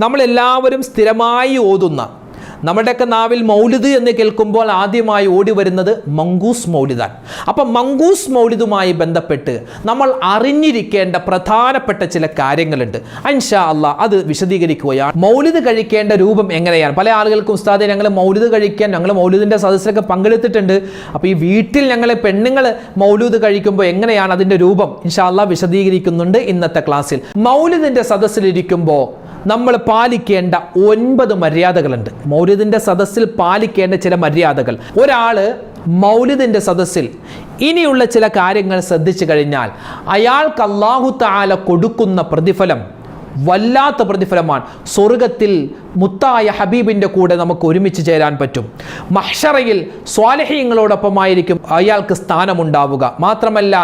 നമ്മളെല്ലാവരും സ്ഥിരമായി ഓതുന്ന നമ്മുടെയൊക്കെ നാവിൽ മൗലിദ് എന്ന് കേൾക്കുമ്പോൾ ആദ്യമായി ഓടി വരുന്നത് മങ്കൂസ് മൗലിദാൻ അപ്പം മങ്കൂസ് മൗലിദുമായി ബന്ധപ്പെട്ട് നമ്മൾ അറിഞ്ഞിരിക്കേണ്ട പ്രധാനപ്പെട്ട ചില കാര്യങ്ങളുണ്ട്. അൻഷാ അള്ളാ അത് വിശദീകരിക്കുകയാണ്. മൗലിദ് കഴിക്കേണ്ട രൂപം എങ്ങനെയാണ്? പല ആളുകൾക്കും ഉസ്താദെ ഞങ്ങൾ മൗലിദ് കഴിക്കാൻ ഞങ്ങൾ മൗലിദിന്റെ സദസ്സിലൊക്കെ പങ്കെടുത്തിട്ടുണ്ട്. അപ്പോൾ ഈ വീട്ടിൽ ഞങ്ങൾ പെണ്ണുങ്ങൾ മൗലൂദ് കഴിക്കുമ്പോൾ എങ്ങനെയാണ് അതിന്റെ രൂപം? ഇൻഷാ അള്ളാ വിശദീകരിക്കുന്നുണ്ട് ഇന്നത്തെ ക്ലാസ്സിൽ. മൗലിദിന്റെ സദസ്സിലിരിക്കുമ്പോൾ നമ്മൾ പാലിക്കേണ്ട ഒൻപത് മര്യാദകളുണ്ട്. മൗലിദിന്റെ സദസ്സിൽ പാലിക്കേണ്ട ചില മര്യാദകൾ. ഒരാൾ മൗലിദിന്റെ സദസ്സിൽ ഇനിയുള്ള ചില കാര്യങ്ങൾ ശ്രദ്ധിച്ചു കഴിഞ്ഞാൽ അയാൾക്ക് അള്ളാഹു താല കൊടുക്കുന്ന പ്രതിഫലം വല്ലാത്ത പ്രതിഫലമാണ്. സ്വർഗത്തിൽ മുത്തായ ഹബീബിന്റെ കൂടെ നമുക്ക് ഒരുമിച്ച് ചേരാൻ പറ്റും. മഹ്ഷറയിൽ സ്വാലഹ്യങ്ങളോടൊപ്പമായിരിക്കും അയാൾക്ക് സ്ഥാനമുണ്ടാവുക. മാത്രമല്ല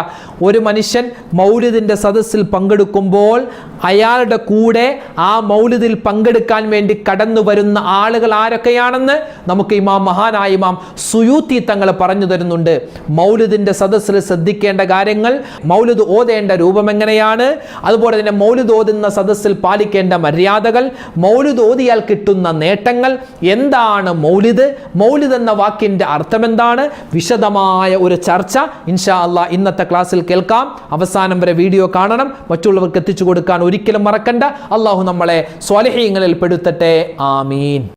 ഒരു മനുഷ്യൻ മൗലിദിന്റെ സദസ്സിൽ പങ്കെടുക്കുമ്പോൾ അയാളുടെ കൂടെ ആ മൗലിദിൽ പങ്കെടുക്കാൻ വേണ്ടി കടന്നു വരുന്ന ആളുകൾ ആരൊക്കെയാണെന്ന് നമുക്ക് ഇമാം മഹാനായ ഇമാം സുയൂത്തി തങ്ങൾ പറഞ്ഞു തരുന്നുണ്ട്. മൗലിദിന്റെ സദസ്സിൽ ശ്രദ്ധിക്കേണ്ട കാര്യങ്ങൾ മൗലിദ് ഓതേണ്ട രൂപം എങ്ങനെയാണ് അതുപോലെ തന്നെ മൗലിദ് ഓതുന്ന സദസ്സിൽ പാലിക്കേണ്ട മര്യാദകൾ മൗലിദ് ഓതിയാൽ കിട്ടുന്ന നേട്ടങ്ങൾ എന്താണ് മൗലിദ്? മൗലിദ് എന്ന വാക്കിന്റെ അർത്ഥമെന്താണ്? വിശദമായ ഒരു ചർച്ച ഇൻഷാ അള്ളാ ഇന്നത്തെ ക്ലാസ്സിൽ കേൾക്കാം. അവസാനം വരെ വീഡിയോ കാണണം. മറ്റുള്ളവർക്ക് എത്തിച്ചു കൊടുക്കാൻ ഒരിക്കലും മറക്കണ്ട. അള്ളാഹു നമ്മളെ സ്വാലഹീങ്ങളിൽ പെടുത്തട്ടെ. ആമീൻ.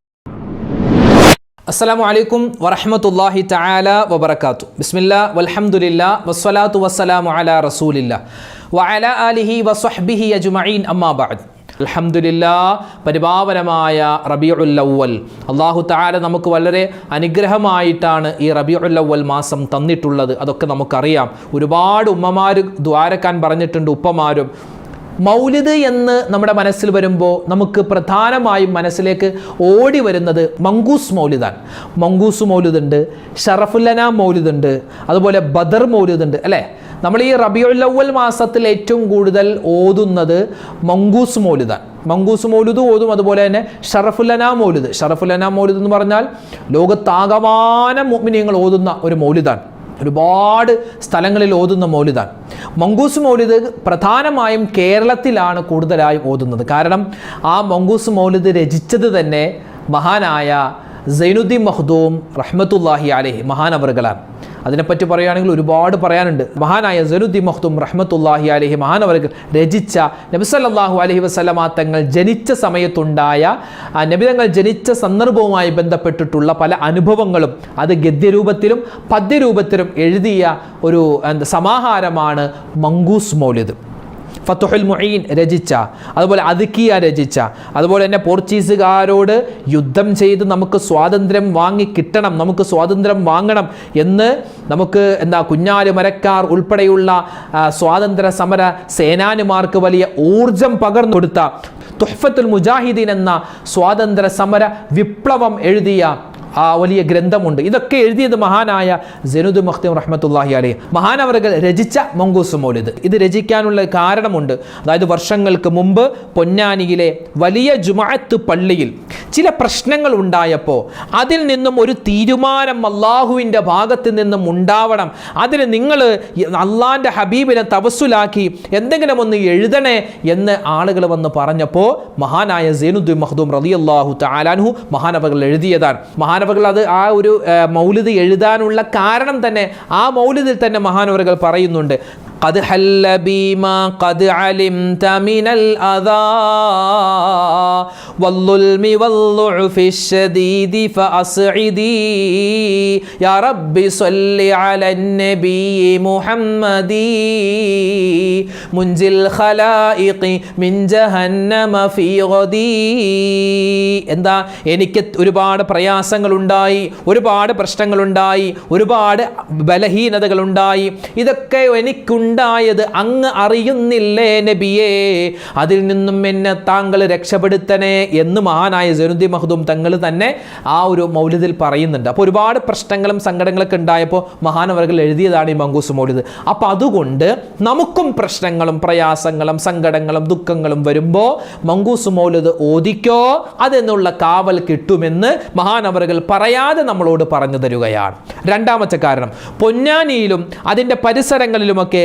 അസ്സലാമു വലൈക്കും വറഹമത്തല്ലാഹി തആല വബറകാതു ബിസ്മില്ല വലഹമുല്ല വസ്സലാത്തു വസ്സലാമു അല റസൂലില്ല. വഅല ആലിഹി വസ്വഹ്ബിഹി അജ്മഈൻ അമ്മാബാദ് അലഹമില്ല പരിപാവനമായ റബീഉൽ അവ്വൽ അള്ളാഹു തആല നമുക്ക് വളരെ അനുഗ്രഹമായിട്ടാണ് ഈ റബീഉൽ അവ്വൽ മാസം തന്നിട്ടുള്ളത്. അതൊക്കെ നമുക്കറിയാം. ഒരുപാട് ഉമ്മമാർ ദ്വാരക്കാൻ പറഞ്ഞിട്ടുണ്ട് ഉപ്പമാരും. മൗലിദ് എന്ന് നമ്മുടെ മനസ്സിൽ വരുമ്പോൾ നമുക്ക് പ്രധാനമായും മനസ്സിലേക്ക് ഓടി വരുന്നത് മങ്കൂസ് മൗലിദാണ്. മങ്കൂസ് മൗലിദുണ്ട് ഷറഫുല്ലന മൗലിദുണ്ട് അതുപോലെ ബദർ മൗലിദുണ്ട് അല്ലേ? നമ്മൾ ഈ റബിയുല്ലവൽ മാസത്തിൽ ഏറ്റവും കൂടുതൽ ഓതുന്നത് മങ്കൂസ് മൗലിദാണ്. മങ്കൂസ് മൗലുദ് ഓതും അതുപോലെ തന്നെ ഷറഫുല്ലന മൗലുദ്. ഷറഫുല്ലന മൗലുദ് എന്ന് പറഞ്ഞാൽ ലോകത്താകമാനം മുഅ്മിനീങ്ങൾ ഓതുന്ന ഒരു മൗലിദാണ്. ഒരുപാട് സ്ഥലങ്ങളിൽ ഓതുന്ന മൗലിദാണ് മങ്കൂസ് മൗലിദ് പ്രധാനമായും കേരളത്തിലാണ് കൂടുതലായും ഓതുന്നത്. കാരണം ആ മങ്കൂസ് മൗലിദ് രചിച്ചത് തന്നെ മഹാനായ സൈനുദ്ദീൻ മഹ്ദൂം റഹ്മത്തുല്ലാഹി അലഹി മഹാനവറുകളാണ്. അതിനെപ്പറ്റി പറയുകയാണെങ്കിൽ ഒരുപാട് പറയാനുണ്ട്. മഹാനായ സൈനുദ്ദീൻ മഹ്തും റഹ്മത്തുല്ലാഹി അലഹി മഹാനവർക്ക് രചിച്ച നബിസല്ലാഹു അലഹി വസ്ലമാ തങ്ങൾ ജനിച്ച സമയത്തുണ്ടായ നബിതങ്ങൾ ജനിച്ച സന്ദർഭവുമായി ബന്ധപ്പെട്ടിട്ടുള്ള പല അനുഭവങ്ങളും അത് ഗദ്യരൂപത്തിലും പദ്യരൂപത്തിലും എഴുതിയ ഒരു എന്താ സമാഹാരമാണ് മങ്കൂസ് മൗലിദ്. ഫത്തുഹുൽ മുഈൻ രചിച്ച അതുപോലെ അതുക്കിയ രചിച്ച അതുപോലെ തന്നെ പോർച്ചുഗീസുകാരോട് യുദ്ധം ചെയ്ത് നമുക്ക് സ്വാതന്ത്ര്യം വാങ്ങി കിട്ടണം നമുക്ക് സ്വാതന്ത്ര്യം വാങ്ങണം എന്ന് നമുക്ക് എന്താ കുഞ്ഞാൽ മരക്കാർ ഉൾപ്പെടെയുള്ള സ്വാതന്ത്ര്യ സമര സേനാനിമാർക്ക് വലിയ ഊർജം പകർന്നു കൊടുത്ത തുഹ്ഫത്തുൽ മുജാഹിദീൻ എന്ന സ്വാതന്ത്ര്യ സമര വിപ്ലവം എഴുതിയ ആ വലിയ ഗ്രന്ഥമുണ്ട്. ഇതൊക്കെ എഴുതിയത് മഹാനായ ജനുദ് മഖ്തീം റഹ്മത്തുല്ലാഹി അലൈ മഹാനവറുകൾ രചിച്ച മൊങ്കൂസ് മൗലിദ്. ഇത് രചിക്കാനുള്ള കാരണമുണ്ട്. അതായത് വർഷങ്ങൾക്ക് മുമ്പ് പൊന്നാനിയിലെ വലിയ ജുമാഅത്ത് പള്ളിയിൽ ചില പ്രശ്നങ്ങൾ ഉണ്ടായപ്പോൾ അതിൽ നിന്നും ഒരു തീരുമാനം അള്ളാഹുവിന്റെ ഭാഗത്ത് നിന്നും ഉണ്ടാവണം. അതിന് നിങ്ങൾ അള്ളാന്റെ ഹബീബിനെ തവസുലാക്കി എന്തെങ്കിലും ഒന്ന് എഴുതണേ എന്ന് ആളുകൾ വന്ന് പറഞ്ഞപ്പോൾ മഹാനായ സേനുദ്ദീൻ മഹ്ദൂം അള്ളാഹു താലാൻഹു മഹാനവകൾ എഴുതിയതാണ്. മഹാനവകൾ അത് ആ ഒരു മൗലിദ് എഴുതാനുള്ള കാരണം തന്നെ ആ മൗലിദിൽ തന്നെ മഹാനവറുകൾ പറയുന്നുണ്ട്. قد حل بما قد علمت من الأذى والظلم والضعف الشديد فأسعدي يا رب صل على النبي محمد منجي الخلائق من جهنم في غدي എന്താ എനിക്ക് ഒരുപാട് പ്രയാസങ്ങളുണ്ടായി ഒരുപാട് പ്രശ്നങ്ങളുണ്ടായി ഒരുപാട് ബലഹീനതകളുണ്ടായി ഇതൊക്കെ എനിക്കുണ്ടായത് അങ്ങ് അറിയുന്നില്ലേ നബിയേ? അതിൽ നിന്നും എന്നെ താങ്കൾ രക്ഷപ്പെടുത്തണേ എന്ന് മഹാനായ ജനുദ്ദീൻ മഹദൂം തങ്ങൾ തന്നെ ആ ഒരു മൗലിദിൽ പറയുന്നുണ്ട്. അപ്പോൾ ഒരുപാട് പ്രശ്നങ്ങളും സങ്കടങ്ങളൊക്കെ ഉണ്ടായപ്പോൾ മഹാനവറുകൾ എഴുതിയതാണ് ഈ മങ്കൂസ് മൗലിദ്. അപ്പോൾ അതുകൊണ്ട് നമുക്കും പ്രശ്നങ്ങളും പ്രയാസങ്ങളും സങ്കടങ്ങളും ദുഃഖങ്ങളും വരുമ്പോൾ മങ്കൂസ് മൗലിദ് ഓദിക്കോ അതെന്നുള്ള കാവൽ കിട്ടുമെന്ന് മഹാനവറുകൾ പറയാതെ നമ്മളോട് പറഞ്ഞു തരികയാണ്. രണ്ടാമത്തെ കാരണം പൊന്നാനിയിലും അതിന്റെ പരിസരങ്ങളിലുമൊക്കെ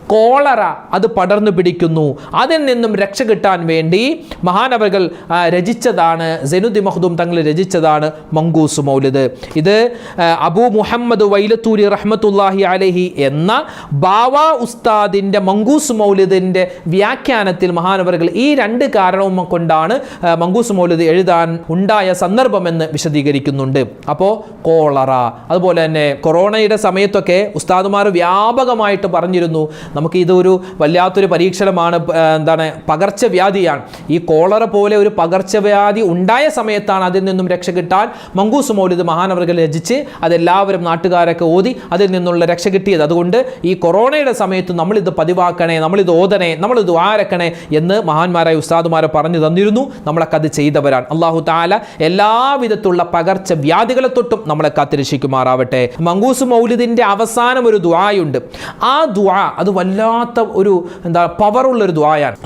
കോളറ അത് പടർന്നു പിടിക്കുന്നു. അതിൽ നിന്നും രക്ഷ കിട്ടാൻ വേണ്ടി മഹാനവകൾ രചിച്ചതാണ് സെനുദ്ദി മഹദും തങ്ങൾ രചിച്ചതാണ് മങ്കൂസ് മൗലിദ്. ഇത് അബു മുഹമ്മദ് വൈലത്തൂരി റഹ്മത്തുല്ലാഹി അലഹി എന്ന ബാവ ഉസ്താദിന്റെ മങ്കൂസ് മൗലിദിന്റെ വ്യാഖ്യാനത്തിൽ മഹാനവറുകൾ ഈ രണ്ട് കാരണവും കൊണ്ടാണ് മങ്കൂസ് മൗലിദ് എഴുതാൻ ഉണ്ടായ സന്ദർഭമെന്ന് വിശദീകരിക്കുന്നുണ്ട്. അപ്പോൾ കോളറ. അതുപോലെ തന്നെ കൊറോണയുടെ സമയത്തൊക്കെ ഉസ്താദുമാർ വ്യാപകമായിട്ട് പറഞ്ഞിരുന്നു നമുക്ക് ഇതൊരു വല്ലാത്തൊരു പരീക്ഷണമാണ് എന്താണ് പകർച്ചവ്യാധിയാണ്. ഈ കോളറ പോലെ ഒരു പകർച്ചവ്യാധി ഉണ്ടായ സമയത്താണ് അതിൽ നിന്നും രക്ഷ കിട്ടാൻ മങ്കൂസ് മൗലിദ് മഹാനവറുകൾ രചിച്ച് അതെല്ലാവരും നാട്ടുകാരൊക്കെ ഓതി അതിൽ നിന്നുള്ള രക്ഷ കിട്ടിയത്. അതുകൊണ്ട് ഈ കൊറോണയുടെ സമയത്ത് നമ്മളിത് പതിവാക്കണേ നമ്മളിത് ഓതണേ നമ്മളിത് ആരക്കണേ എന്ന് മഹാന്മാരായ ഉസ്താദുമാരെ പറഞ്ഞു തന്നിരുന്നു. നമ്മളൊക്കെ അത് ചെയ്തവരാണ്. അള്ളാഹു താല എല്ലാവിധത്തുള്ള പകർച്ചവ്യാധികളെ തൊട്ടും നമ്മളെ കാത്തിരക്ഷിക്കുമാറാവട്ടെ. മങ്കൂസ് മൗലിദിന്റെ അവസാനം ഒരു ദുആയുണ്ട്. ആ ദുആ അത് വല്ലാത്ത ഒരു എന്താ പവറുള്ള ഒരു ദ്വായാണ്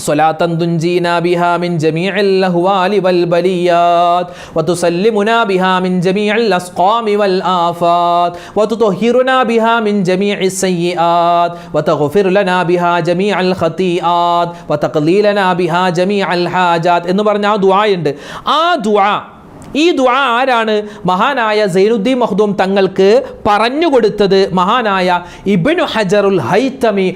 എന്ന് പറഞ്ഞ ആ ദുആ ആ ദുആ ഈ ദുആ ആരാണ്? മഹാനായ സൈനുദ്ദീൻ മഹ്ദൂം തങ്ങൾക്ക് പറഞ്ഞു കൊടുത്തത് മഹാനായ ഇബ്നു ഹജറുൽ ഹൈത്തമി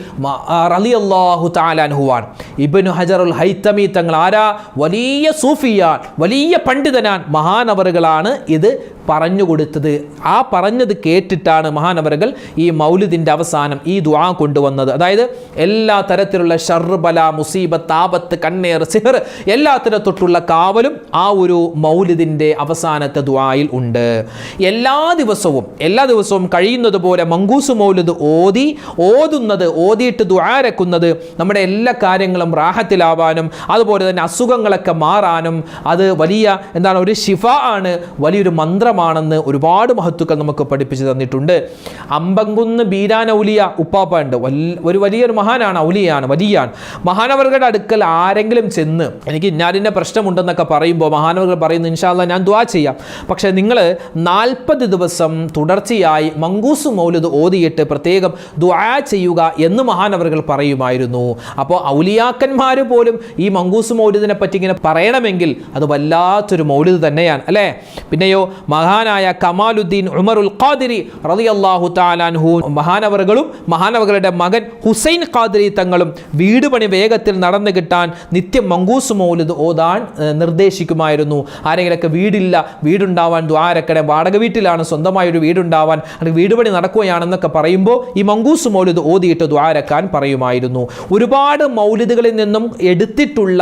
റളിയല്ലാഹു താലാൻഹുവാൻ ഇബ്നു ഹജറുൽ ഹൈത്തമി തങ്ങൾ ആരാ? വലിയ സൂഫിയാൻ വലിയ പണ്ഡിതനാൻ മഹാനവറുകളാണ് ഇത് പറഞ്ഞു കൊടുത്തത്. ആ പറഞ്ഞത് കേട്ടിട്ടാണ് മഹാനവരകൾ ഈ മൗലിദിന്റെ അവസാനം ഈ ദുആ കൊണ്ടുവന്നത്. അതായത് എല്ലാ തരത്തിലുള്ള ഷർബല മുസീബത്ത് ആപത്ത് കണ്ണേർ സിഹർ എല്ലാത്തിനെ തൊട്ടുള്ള കാവലും ആ ഒരു മൗലിദിന്റെ അവസാനത്തെ ദുആയിൽ ഉണ്ട്. എല്ലാ ദിവസവും എല്ലാ ദിവസവും കഴിയുന്നത് പോലെ മങ്കൂസ് മൗലിദ് ഓതി ഓതുന്നത് ഓതിയിട്ട് ദുആരക്കുന്നത് നമ്മുടെ എല്ലാ കാര്യങ്ങളും റാഹത്തിലാവാനും അതുപോലെ തന്നെ അസുഖങ്ങളൊക്കെ മാറാനും അത് വലിയ എന്താണ് ഒരു ഷിഫ ആണ് വലിയൊരു മന്ത്രമാണെന്ന് ഒരുപാട് മഹത്തുക്കൾ നമുക്ക് പഠിപ്പിച്ചു തന്നിട്ടുണ്ട്. അമ്പങ്കുന്ന് ബീരാൻ ഔലിയ ഉപ്പാപ്പ ഉണ്ട് വൽ- ഒരു വലിയൊരു മഹാനാണ് ഔലിയാണ് വലിയാണ്. മഹാനവറുകളുടെ അടുക്കൽ ആരെങ്കിലും ചെന്ന് എനിക്ക് ഇന്നാലിന്റെ പ്രശ്നമുണ്ടെന്നൊക്കെ പറയുമ്പോൾ മഹാനവർ പറയുന്നു ഇൻഷാല്ല ഞാൻ ദ്വാ ചെയ്യാം. പക്ഷേ നിങ്ങൾ നാൽപ്പത് ദിവസം തുടർച്ചയായി മങ്കൂസ് മൗലിദ് ഓതിയിട്ട് പ്രത്യേകം ദ്വാ ചെയ്യുക എന്ന് മഹാനവറുകൾ പറയുമായിരുന്നു. അപ്പോൾ ഔലിയാക്കന്മാർ പോലും ഈ മങ്കൂസ് മൗലിദിനെ പറ്റി ഇങ്ങനെ പറയണമെങ്കിൽ അത് വല്ലാത്തൊരു മൗലിദ് തന്നെയാണ് അല്ലേ? പിന്നെയോ മഹാനായ കമാലുദ്ദീൻ ഉമറുൽ ഖാദിരി റളിയല്ലാഹു താലാൻഹു മഹാനവറുകളും മഹാനവകളുടെ മകൻ ഹുസൈൻ ഖാദിരി തങ്ങളും വീട് പണി വേഗത്തിൽ നടന്നു കിട്ടാൻ നിത്യം മങ്കൂസ് മൗലിദ് ഓതാൻ നിർദ്ദേശിക്കുമായിരുന്നു. ആരെങ്കിലൊക്കെ വീടില്ല വീടുണ്ടാവാൻ ദ്വാരക്കടെ വാടക വീട്ടിലാണ് സ്വന്തമായൊരു വീടുണ്ടാവാൻ അല്ലെങ്കിൽ വീട് പണി നടക്കുകയാണെന്നൊക്കെ പറയുമ്പോൾ ഈ മങ്കൂസ് മൗലിദ് ഓതിയിട്ട് ദ്വാരക്കാൻ പറയുമായിരുന്നു. ഒരുപാട് മൗലിദുകളിൽ നിന്നും എടുത്തിട്ടുള്ള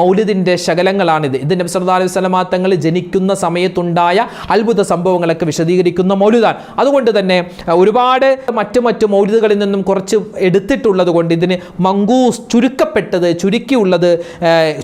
മൗലിദിന്റെ ശകലങ്ങളാണിത്. ഇത് നബി സല്ലല്ലാഹു അലൈഹി സ്വലമാ തങ്ങൾ ജനിക്കുന്ന സമയത്തുണ്ടായ അത്ഭുത സംഭവങ്ങളൊക്കെ വിശദീകരിക്കുന്ന മൗലിദാണ് അതുകൊണ്ട് തന്നെ ഒരുപാട് മറ്റു മറ്റു മൗലിദുകളിൽ നിന്നും കുറച്ച് എടുത്തിട്ടുള്ളത് കൊണ്ട് ഇതിന് മങ്കൂസ് ചുരുക്കപ്പെട്ടത് ചുരുക്കിയുള്ളത്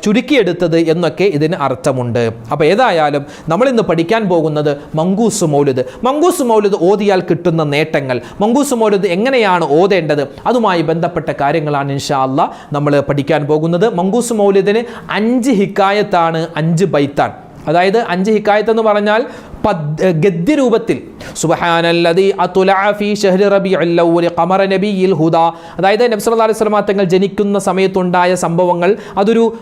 ചുരുക്കിയെടുത്തത് എന്നൊക്കെ ഇതിന് അർത്ഥമുണ്ട്. അപ്പോൾ ഏതായാലും നമ്മളിന്ന് പഠിക്കാൻ പോകുന്നത് മങ്കൂസ് മൗലിദ്. മങ്കൂസ് മൗലിദ് ഓതിയാൽ കിട്ടുന്ന നേട്ടങ്ങൾ മങ്കൂസ് മൗലിദ് എങ്ങനെയാണ് ഓതേണ്ടത് അതുമായി ബന്ധപ്പെട്ട കാര്യങ്ങളാണ് ഇൻഷാ അല്ലാ നമ്മൾ പഠിക്കാൻ പോകുന്നത്. മങ്കൂസ് മൗലിദിന് അഞ്ച് ഹിക്കായത്താണ് അഞ്ച് ബൈത്താൻ. അതായത് അഞ്ച് ഹിക്കായത്ത് എന്ന് പറഞ്ഞാൽ ഗദ്യരൂപത്തിൽ. ഹുദാ. അതായത് നബി അലൈഹി വസല്ലമ തങ്ങൾ ജനിക്കുന്ന സമയത്തുണ്ടായ സംഭവങ്ങൾ അതൊരു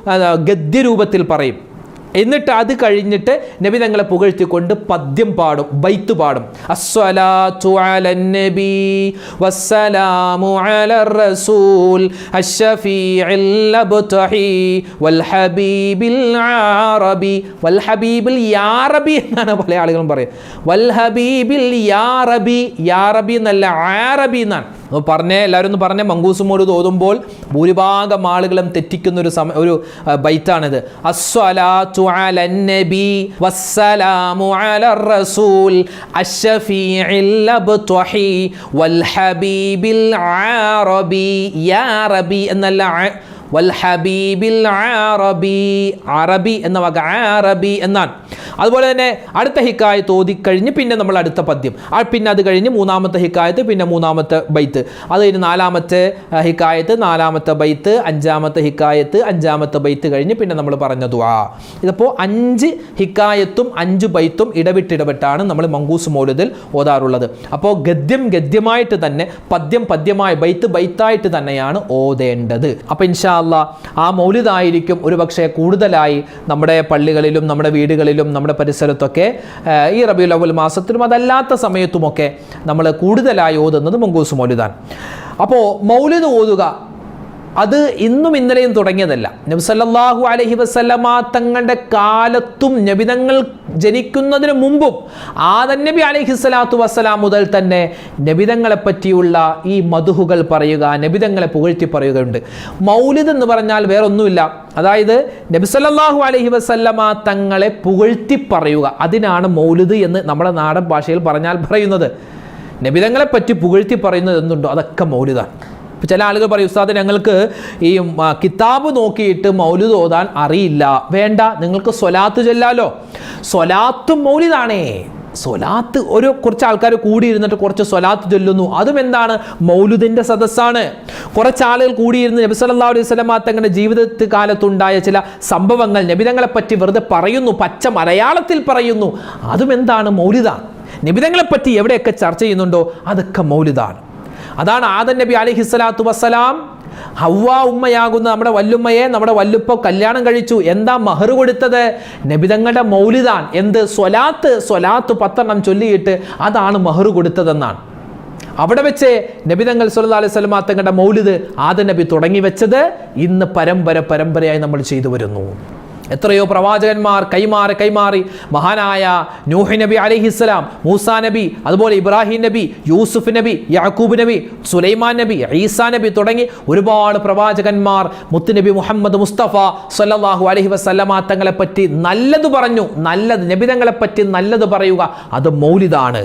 ഗദ്യരൂപത്തിൽ പറയും. എന്നിട്ട് അത് കഴിഞ്ഞിട്ട് നബി തങ്ങളെ പുകഴ്ത്തിക്കൊണ്ട് പദ്യം പാടും ബൈത്ത് പാടും. എന്നാണ് പല ആളുകളും പറയും. വൽ ഹബീബിൽ യാ റബി യാ റബി എന്നല്ല ആറബി എന്നാണ്. പറഞ്ഞേ എല്ലാവരും ഒന്ന് പറഞ്ഞേ മങ്കൂസുമോട് തോതുമ്പോൾ ഭൂരിഭാഗം ആളുകളും തെറ്റിക്കുന്ന ഒരു സമ ഒരു ബൈത്താണിത്. അസ്വലാത്തു അലൻ നബി വസ്സലാമു അലർ റസൂൽ അഷ്ഫീഇൽ അബ്തഹി വൽ ഹബീബിൽ ആറബി യാ റബി എന്നല്ല ആ- വൽ ഹബീബിൽ ആറബി അറബി എന്ന വാക്ക് ആറബി എന്നാണ് അതുപോലെ തന്നെ അടുത്ത ഹിക്കായത്ത് ഓതിക്കഴിഞ്ഞ് പിന്നെ നമ്മൾ അടുത്ത പദ്യം. പിന്നെ അത് കഴിഞ്ഞ് മൂന്നാമത്തെ ഹിക്കായത്ത് പിന്നെ മൂന്നാമത്തെ ബൈത്ത്. അത് കഴിഞ്ഞ് നാലാമത്തെ ഹിക്കായത്ത് നാലാമത്തെ ബൈത്ത് അഞ്ചാമത്തെ ഹിക്കായത്ത് അഞ്ചാമത്തെ ബൈത്ത് കഴിഞ്ഞ് പിന്നെ നമ്മൾ പറഞ്ഞ ദുആ. ഇതിപ്പോൾ അഞ്ച് ഹിക്കായത്തും അഞ്ച് ബൈത്തും ഇടവിട്ടിടവിട്ടാണ് നമ്മൾ മങ്കൂസ് മൗലതിൽ ഓതാറുള്ളത്. അപ്പോൾ ഗദ്യം ഗദ്യമായിട്ട് തന്നെ പദ്യം പദ്യമായി ബൈത്ത് ബൈത്തായിട്ട് തന്നെയാണ് ഓതേണ്ടത്. അപ്പോൾ ഇൻഷാല്ല ആ മൗലിദായിരിക്കും ഒരു പക്ഷേ കൂടുതലായി നമ്മുടെ പള്ളികളിലും നമ്മുടെ വീടുകളിലും നമ്മുടെ പരിസരത്തൊക്കെ ഈ റബിയുൽ അവൽ മാസത്തിലും അതല്ലാത്ത സമയത്തുമൊക്കെ നമ്മൾ കൂടുതലായി ഓതുന്നത് മങ്കൂസ് മൗലിദാണ്. അപ്പോൾ മൗലിദ് ഓതുക അത് ഇന്നും ഇന്നലെയും തുടങ്ങിയതല്ല. നബി സല്ലല്ലാഹു അലൈഹി വസല്ലമ തങ്ങളുടെ കാലത്തും നബിതങ്ങൾ ജനിക്കുന്നതിന് മുമ്പും ആദൻ നബി അലഹി സ്വലാത്തു വസ്സലാം മുതൽ തന്നെ നബിതങ്ങളെ പറ്റിയുള്ള ഈ മധുഹുകൾ പറയുക നബിതങ്ങളെ പുകഴ്ത്തി പറയുകയുണ്ട്. മൗലിദ് എന്ന് പറഞ്ഞാൽ വേറൊന്നുമില്ല. അതായത് നബി സല്ലല്ലാഹു അലൈഹി വസല്ലമ തങ്ങളെ പുകഴ്ത്തി പറയുക. അതിനാണ് മൗലിദ് എന്ന് നമ്മുടെ നാടൻ ഭാഷയിൽ പറഞ്ഞാൽ പറയുന്നത്. നബിതങ്ങളെ പറ്റി പുകഴ്ത്തി പറയുന്നത് എന്തുണ്ടോ അതൊക്കെ മൗലിദാണ്. ഇപ്പം ചില ആളുകൾ പറയും ഉസ്താദ് ഞങ്ങൾക്ക് ഈ കിതാബ് നോക്കിയിട്ട് മൗലിദ് ഓതാൻ അറിയില്ല. വേണ്ട നിങ്ങൾക്ക് സ്വലാത്ത് ചൊല്ലാലോ. സ്വലാത്തും മൗലിദാണേ. സ്വലാത്ത് ഒരു കുറച്ച് ആൾക്കാർ കൂടിയിരുന്നിട്ട് കുറച്ച് സ്വലാത്ത് ചൊല്ലുന്നു. അതും എന്താണ്? മൗലുദിന്റെ സദസ്സാണ്. കുറച്ച് ആളുകൾ കൂടിയിരുന്ന് നബി സല്ലാ അലൈഹി സ്വലമാ തങ്ങളുടെ ജീവിതത്തിൽ കാലത്തുണ്ടായ ചില സംഭവങ്ങൾ നബിതങ്ങളെ പറ്റി വെറുതെ പറയുന്നു. പച്ച മലയാളത്തിൽ പറയുന്നു. അതും എന്താണ്? മൗലിദാണ് നിബിതങ്ങളെപ്പറ്റി പറ്റി എവിടെയൊക്കെ ചർച്ച ചെയ്യുന്നുണ്ടോ? അതൊക്കെ മൗലിദാണ്. അതാണ് ആദൻ നബി അലൈഹി സ്വലാത്തു വസ്സലാം. ഹവ്വ ഉമ്മയാകുന്ന നമ്മുടെ വല്ലുമ്മയെ നമ്മുടെ വല്ലുപ്പ കല്യാണം കഴിച്ചു. എന്താ മഹർ കൊടുത്തത്? നബിതങ്ങളുടെ മൗലിദാൻ. എന്ത്? സ്വലാത്ത് സ്വലാത്ത് പത്തെണ്ണം ചൊല്ലിയിട്ട് അതാണ് മഹർ കൊടുത്തതെന്നാണ്. അവിടെ വെച്ച് നബിതങ്ങൾ സുല്ലാ അലൈഹി വസല്ലമ തങ്ങളുടെ മൗലിദ് ആദൻ നബി തുടങ്ങി വെച്ചത് ഇന്ന് പരമ്പര പരമ്പരയായി നമ്മൾ ചെയ്തു വരുന്നു. എത്രയോ പ്രവാചകന്മാർ കൈമാറി കൈമാറി. മഹാനായ നൂഹി നബി അലൈഹിസ്സലാം മൂസാ നബി അതുപോലെ ഇബ്രാഹിം നബി യൂസുഫ് നബി യാക്കൂബ് നബി സുലൈമാൻ നബി ഈസാ നബി തുടങ്ങി ഒരുപാട് പ്രവാചകന്മാർ. മുത്തുനബി മുഹമ്മദ് മുസ്തഫ സല്ലല്ലാഹു അലഹി വസല്ലമ തങ്ങളെ പറ്റി നല്ലത് പറഞ്ഞു നല്ലത് നബിതങ്ങളെ പറ്റി നല്ലത് പറയുക അത് മൗലിദാണ്.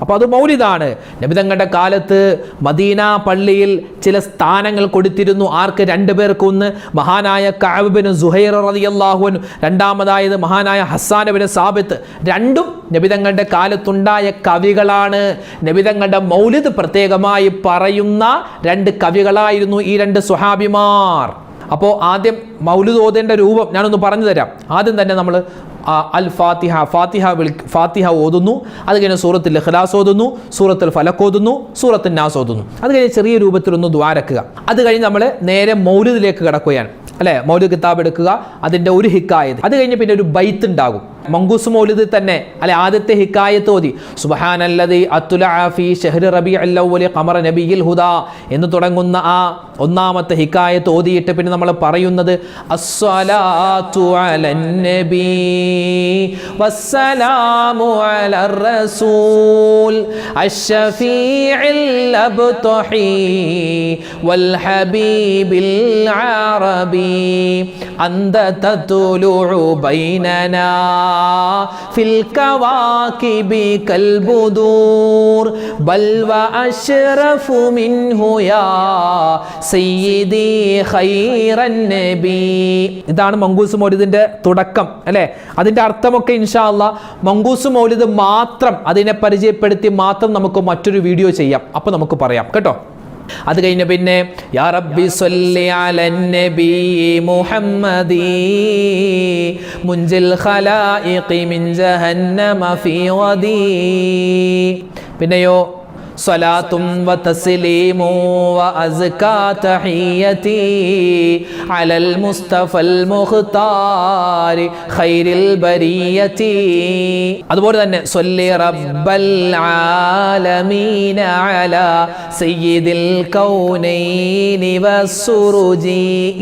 അപ്പോൾ അത് മൗലിദാണ്. നബിതങ്ങളുടെ കാലത്ത് മദീന പള്ളിയിൽ ചില സ്ഥാനങ്ങൾ കൊടുത്തിരുന്നു. ആർക്ക്? രണ്ടു പേർക്കൊന്ന് മഹാനായ കാബിബിന് സുഹൈർ റളിയല്ലാഹുൻ രണ്ടാമതായത് മഹാനായ ഹസാനബിന് സാബിത്ത്. രണ്ടും നബിതങ്ങളുടെ കാലത്തുണ്ടായ കവികളാണ്. നബിതങ്ങളുടെ മൗലിദ് പ്രത്യേകമായി പറയുന്ന രണ്ട് കവികളായിരുന്നു ഈ രണ്ട് സുഹാബിമാർ അപ്പോൾ ആദ്യം മൗലിദ് ഓതേണ്ട രൂപം ഞാനൊന്ന് പറഞ്ഞു തരാം. ആദ്യം തന്നെ നമ്മൾ അൽ ഫാത്തിഹ ഫാത്തിഹ വിളി ഫാത്തിഹ ഓതുന്നു. അത് കഴിഞ്ഞ് സൂറത്തിൽ ഇഖ്ലാസ് ഓതുന്നു. സൂറത്തിൽ ഫലക്ക് ഓതുന്നു. സൂറത്തിൽ നാസ് ഓതുന്നു. അത് കഴിഞ്ഞ് ചെറിയ രൂപത്തിലൊന്ന് ദ്വാരക്കുക അത് കഴിഞ്ഞ് നമ്മൾ നേരെ മൗലിദിലേക്ക് കിടക്കുകയാണ്. അല്ലേ? മൗലിദ് കിതാബ് എടുക്കുക. അതിന്റെ ഒരു ഹിക്കായത് അത് കഴിഞ്ഞ് പിന്നെ ഒരു ബൈത്ത് ഉണ്ടാകും. മങ്കൂസ് മൗലിദ് തന്നെ അല്ലെ ആദ്യത്തെ ഹിക്കായത്ത് ഓതി സുബ്ഹാനല്ലദി അത്തുലഅ ഫീ ഷഹ്രി റബീഉൽ അവ്വലി ഖമറ നബിയിൽ ഹുദാ എന്ന് തുടങ്ങുന്ന ആ ഒന്നാമത്തെ ഹിക്കായത്ത് ഓതിയിട്ട് പിന്നെ നമ്മൾ പറയുന്നത് അന്ത തത്ലുഉ ബൈനനാ ഫിൽ കൽബുദൂർ. ബൽവ മിൻഹു യാ സയ്യിദി ഇതാണ് മങ്കൂസ് മൗലിദിന്റെ തുടക്കം അല്ലേ? അതിന്റെ അർത്ഥമൊക്കെ ഇൻഷാ മങ്കൂസ് മൗലിദ് മാത്രം അതിനെ പരിചയപ്പെടുത്തി മാത്രം നമുക്ക് മറ്റൊരു വീഡിയോ ചെയ്യാം. അപ്പോൾ നമുക്ക് പറയാം കേട്ടോ? അത് കഴിഞ്ഞ പിന്നെ യാ റബ്ബി സ്വല്ലി അലൻ നബി മുഹമ്മദി മുൻജിൽ ഖലായിഖി മിൻ ജഹന്നമ ഫീ വദി പിന്നെയോ സ്വലാത്തും തഹിയതി അലൽ മുസ്തഫൽ ഖൈരിൽ അതുപോലെ തന്നെ റബ്ബൽ ആലമീന അലാ സയ്യിദിൽ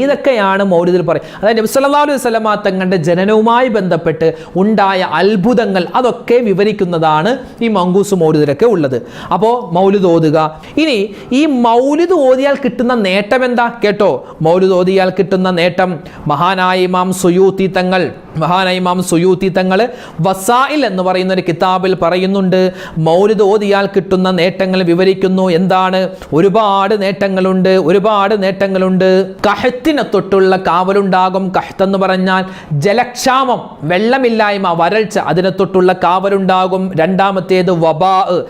ഇതൊക്കെയാണ് മൗലിദിൽ പറയും അതായത് നബി സല്ലല്ലാഹു അലൈഹി വസല്ലമ തങ്ങളുടെ ജനനവുമായി ബന്ധപ്പെട്ട് ഉണ്ടായ അത്ഭുതങ്ങൾ അതൊക്കെ വിവരിക്കുന്നതാണ് ഈ മങ്കൂസ് മൗലിദിലൊക്കെ ഉള്ളത്. അപ്പോൾ മൗലിദ് ഓതുക. ഇനി ഈ മൗലിദ് ഓതിയാൽ കിട്ടുന്ന നേട്ടം എന്താ? കേട്ടോ. മൗലിദ് ഓതിയാൽ കിട്ടുന്ന നേട്ടം മഹാനായ ഇമാം സുയൂത്തി തങ്ങൾ മഹാനായ ഇമാം സുയൂത്തി തങ്ങൾ വസായിൽ എന്ന് പറയുന്ന ഒരു കിതാബിൽ പറയുന്നുണ്ട്. മൗലിദ് ഓതിയാൽ കിട്ടുന്ന നേട്ടങ്ങൾ വിവരിക്കുന്നു. എന്താണ്? ഒരുപാട് നേട്ടങ്ങളുണ്ട് ഒരുപാട് നേട്ടങ്ങളുണ്ട്. കഹത്തിനെ തൊട്ടുള്ള കാവലുണ്ടാകും. കഹത്ത് എന്ന് പറഞ്ഞാൽ ജലക്ഷാമം വെള്ളമില്ലായ്മ വരൾച്ച അതിനെ തൊട്ടുള്ള കാവലുണ്ടാകും. രണ്ടാമത്തേത് വബാ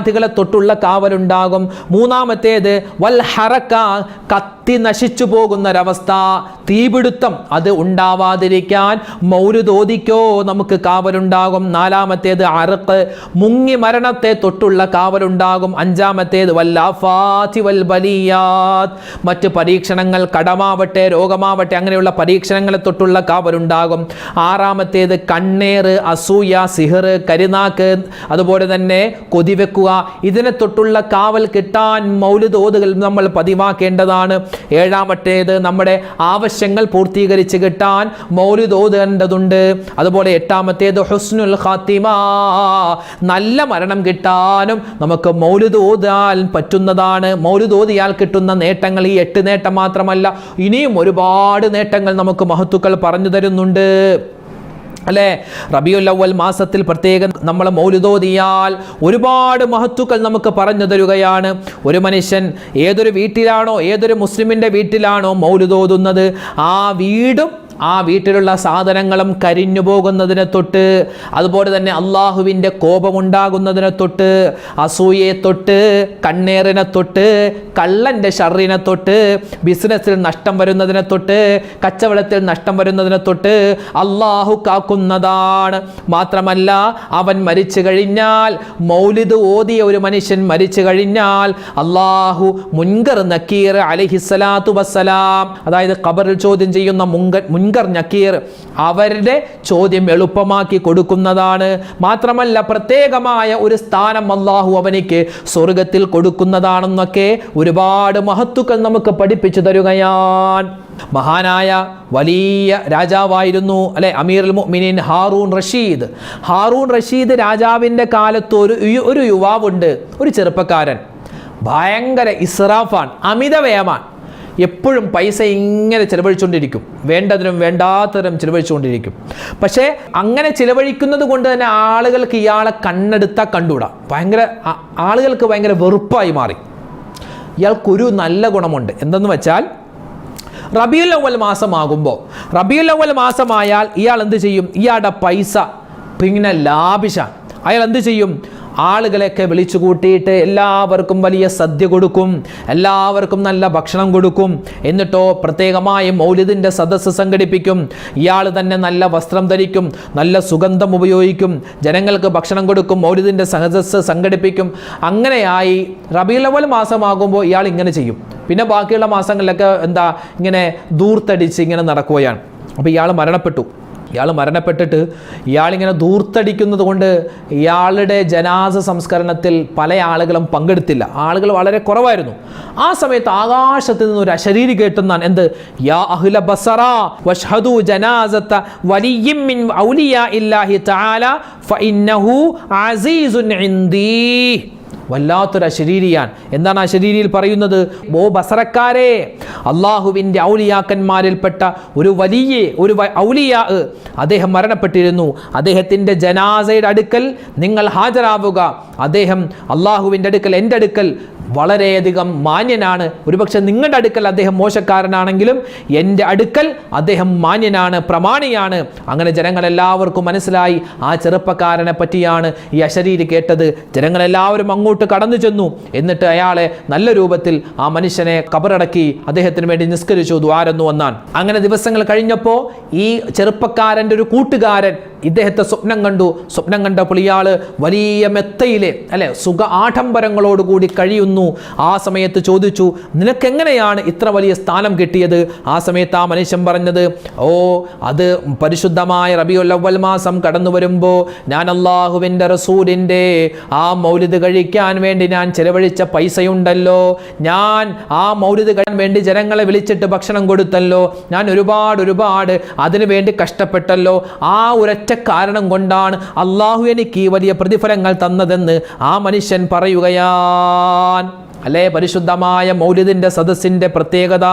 മാറാവ്യാധികളെ തൊട്ടുള്ള കാവലുണ്ടാകും. മൂന്നാമത്തേത് വൽ ഹറക്ക കത്തി നശിച്ചു പോകുന്നൊരവസ്ഥ. തീപിടുത്തം അത് ഉണ്ടാവാതിരിക്കാൻ മൗരുതോദിക്കോ നമുക്ക് കാവലുണ്ടാകും. നാലാമത്തേത് അറുക്ക്. മുങ്ങി മരണത്തെ തൊട്ടുള്ള കാവലുണ്ടാകും. അഞ്ചാമത്തേത് വല്ലാഫാത്തി വൽ ബലിയാത്. മറ്റ് പരീക്ഷണങ്ങൾ കടമാവട്ടെ രോഗമാവട്ടെ അങ്ങനെയുള്ള പരീക്ഷണങ്ങളെ തൊട്ടുള്ള കാവലുണ്ടാകും. ആറാമത്തേത് കണ്ണേറ് അസൂയ സിഹർ കരിനാക്ക്. അതുപോലെ തന്നെ കൊതിവെക്കുക. ഇതിനെ തൊട്ടുള്ള കാവൽ കിട്ടാൻ മൗലുതോതുകൾ നമ്മൾ പതിവാക്കേണ്ടതാണ്. ഏഴാമത്തേത് നമ്മുടെ ആവശ്യങ്ങൾ പൂർത്തീകരിച്ച് കിട്ടാൻ മൗലിദ് ഓതേണ്ടതുണ്ട് അതുപോലെ എട്ടാമത്തേത് ഹുസ്നുൽ ഖാത്തിമ. നല്ല മരണം കിട്ടാനും നമുക്ക് മൗലിദ് ഓതാൻ പറ്റുന്നതാണ്. മൗലിദ് ഓതിയാൽ കിട്ടുന്ന നേട്ടങ്ങൾ ഈ എട്ട് നേട്ടം മാത്രമല്ല ഇനിയും ഒരുപാട് നേട്ടങ്ങൾ നമുക്ക് മഹത്തുക്കൾ പറഞ്ഞു തരുന്നുണ്ട്. അല്ലേ? റബിയുൽ അവൽ മാസത്തിൽ പ്രത്യേകം നമ്മൾ മൗലുതോതിയാൽ ഒരുപാട് മഹത്തുക്കൾ നമുക്ക് പറഞ്ഞു തരുകയാണ്. ഒരു മനുഷ്യൻ ഏതൊരു വീട്ടിലാണോ ഏതൊരു മുസ്ലിമിന്റെ വീട്ടിലാണോ മൗലുതോതുന്നത് ആ വീടും ആ വീട്ടിലുള്ള സാധനങ്ങളും കരിഞ്ഞു പോകുന്നതിനെ തൊട്ട് അതുപോലെ തന്നെ അള്ളാഹുവിന്റെ കോപമുണ്ടാകുന്നതിനെ തൊട്ട് അസൂയയെ തൊട്ട് കണ്ണേറിനെ തൊട്ട് കള്ളന്റെ ഷറിനെ തൊട്ട് ബിസിനസ്സിൽ നഷ്ടം വരുന്നതിനെ തൊട്ട് കച്ചവടത്തിൽ നഷ്ടം വരുന്നതിനെ തൊട്ട് അള്ളാഹു കാക്കുന്നതാണ്. മാത്രമല്ല അവൻ മരിച്ചു കഴിഞ്ഞാൽ മൗലിദ് ഓതിയ ഒരു മനുഷ്യൻ മരിച്ചു കഴിഞ്ഞാൽ അള്ളാഹു മുൻകർ നക്കീർ അലഹിസ്സലാത്തു വസ്സലാം അതായത് ഖബറിൽ ചോദ്യം ചെയ്യുന്ന മുൻകർ മുൻകർ നക്കീർ അവരുടെ ചോദ്യം എളുപ്പമാക്കി കൊടുക്കുന്നതാണ്. മാത്രമല്ല പ്രത്യേകമായ ഒരു സ്ഥാനം അള്ളാഹു അവനിക്ക് സ്വർഗത്തിൽ കൊടുക്കുന്നതാണെന്നൊക്കെ ഒരുപാട് മഹത്തുക്കൾ നമുക്ക് പഠിപ്പിച്ചു തരുകയാണ്. മഹാനായ വലിയ രാജാവായിരുന്നു അല്ലെ അമീർ മുഅ്മിനീൻ ഹാറൂൺ റഷീദ്. ഹാറൂൺ റഷീദ് രാജാവിന്റെ കാലത്ത് ഒരു ഒരു യുവാവുണ്ട് ഒരു ചെറുപ്പക്കാരൻ. ഭയങ്കര ഇസ്രാഫാണ് അമിതവ്യയമാണ്. എപ്പോഴും പൈസ ഇങ്ങനെ ചിലവഴിച്ചുകൊണ്ടിരിക്കും വേണ്ടതിനും വേണ്ടാത്തതിനും ചിലവഴിച്ചുകൊണ്ടിരിക്കും പക്ഷേ അങ്ങനെ ചിലവഴിക്കുന്നത് കൊണ്ട് തന്നെ ആളുകൾക്ക് ഇയാളെ കണ്ണെടുത്താൽ കണ്ടുകൂടാ. ഭയങ്കര ആളുകൾക്ക് ഭയങ്കര വെറുപ്പായി മാറി. ഇയാൾക്കൊരു നല്ല ഗുണമുണ്ട്. എന്തെന്ന് വെച്ചാൽ റബിയുൽ അവൽ മാസമാകുമ്പോൾ റബിയുൽ അവൽ മാസമായാൽ ഇയാൾ എന്ത് ചെയ്യും? ഇയാളുടെ പൈസ പിന്നെ ലാഭിഷാണ് അയാൾ എന്ത് ചെയ്യും? ആളുകളെയൊക്കെ വിളിച്ചു കൂട്ടിയിട്ട് എല്ലാവർക്കും വലിയ സദ്യ കൊടുക്കും എല്ലാവർക്കും നല്ല ഭക്ഷണം കൊടുക്കും. എന്നിട്ടോ പ്രത്യേകമായി മൗലിദിന്റെ സദസ്സ് സംഘടിപ്പിക്കും. ഇയാൾ തന്നെ നല്ല വസ്ത്രം ധരിക്കും നല്ല സുഗന്ധം ഉപയോഗിക്കും ജനങ്ങൾക്ക് ഭക്ഷണം കൊടുക്കും മൗലിദിന്റെ സദസ്സ് സംഘടിപ്പിക്കും. അങ്ങനെയായി റബീലവൽ മാസമാകുമ്പോൾ ഇയാൾ ഇങ്ങനെ ചെയ്യും. പിന്നെ ബാക്കിയുള്ള മാസങ്ങളിലൊക്കെ എന്താ ഇങ്ങനെ ദൂർത്തടിച്ച് ഇങ്ങനെ നടക്കുകയാണ്. അപ്പോൾ ഇയാൾ മരണപ്പെട്ടു. ഇയാൾ മരണപ്പെട്ടിട്ട് ഇയാളിങ്ങനെ ദൂർത്തടിക്കുന്നത് കൊണ്ട് ഇയാളുടെ ജനാസ സംസ്കരണത്തിൽ പല ആളുകളും പങ്കെടുത്തില്ല. ആളുകൾ വളരെ കുറവായിരുന്നു. ആ സമയത്ത് ആകാശത്ത് നിന്ന് ഒരു അശരീരി കേട്ടെന്നാണ്. എന്ത്? യാ അഹുല വഷ്ഹദു ജനാസത്ത മിൻ ഔലിയ ഇല്ലാഹി തആല ഫഇന്നഹു ഇൻദീ. വല്ലാത്തൊരു അശരീരിയാൻ. എന്താണ് ആ ശരീരിയിൽ പറയുന്നത്? ഓ ബസറക്കാരെ അള്ളാഹുവിന്റെ ഔലിയാക്കന്മാരിൽപ്പെട്ട ഒരു വലിയ ഒരു ഔലിയാ അദ്ദേഹം മരണപ്പെട്ടിരുന്നു. അദ്ദേഹത്തിന്റെ ജനാസയുടെ അടുക്കൽ നിങ്ങൾ ഹാജരാവുക. അദ്ദേഹം അള്ളാഹുവിന്റെ അടുക്കൽ എന്റെ അടുക്കൽ വളരെയധികം മാന്യനാണ്. ഒരുപക്ഷെ നിങ്ങളുടെ അടുക്കൽ അദ്ദേഹം മോശക്കാരനാണെങ്കിലും എന്റെ അടുക്കൽ അദ്ദേഹം മാന്യനാണ് പ്രമാണിയാണ്. അങ്ങനെ ജനങ്ങളെല്ലാവർക്കും മനസ്സിലായി ആ ചെറുപ്പക്കാരനെ പറ്റിയാണ് ഈ അശരീരി കേട്ടത്. ജനങ്ങളെല്ലാവരും അങ്ങോട്ട് കടന്നു ചെന്നു. എന്നിട്ട് അയാളെ നല്ല രൂപത്തിൽ ആ മനുഷ്യനെ കബറടക്കി അദ്ദേഹത്തിന് വേണ്ടി നിസ്കരിച്ചു ദ്വാരന്നു വന്നാൻ അങ്ങനെ ദിവസങ്ങൾ കഴിഞ്ഞപ്പോൾ ഈ ചെറുപ്പക്കാരന്റെ ഒരു കൂട്ടുകാരൻ ഇദ്ദേഹത്തെ സ്വപ്നം കണ്ടു. സ്വപ്നം കണ്ട പുളിയാൾ വലിയ മെത്തയിലെ അല്ലെ സുഖ ആഡംബരങ്ങളോടുകൂടി കഴിയുന്നു. ആ സമയത്ത് ചോദിച്ചു നിനക്കെങ്ങനെയാണ് ഇത്ര വലിയ സ്ഥാനം കിട്ടിയത്? ആ സമയത്ത് ആ മനുഷ്യൻ പറഞ്ഞത് ഓ അത് പരിശുദ്ധമായ റബിയുൽ അവൽ മാസം കടന്നു വരുമ്പോൾ ഞാൻ അള്ളാഹുവിന്റെ റസൂലിന്റെ ആ മൗലിദ് കഴിക്കാൻ വേണ്ടി ഞാൻ ചെലവഴിച്ച പൈസയുണ്ടല്ലോ. ഞാൻ ആ മൗലിദ് കഴിക്കാൻ വേണ്ടി ജനങ്ങളെ വിളിച്ചിട്ട് ഭക്ഷണം കൊടുത്തല്ലോ. ഞാൻ ഒരുപാട് ഒരുപാട് അതിനു വേണ്ടി കഷ്ടപ്പെട്ടല്ലോ. ആ ഒരൊറ്റ കാരണം കൊണ്ടാണ് അള്ളാഹു എനിക്ക് വലിയ പ്രതിഫലങ്ങൾ തന്നതെന്ന് ആ മനുഷ്യൻ പറയുകയാൻ. അല്ലേ? പരിശുദ്ധമായ മൗലിദിന്റെ സദസ്സിന്റെ പ്രത്യേകത.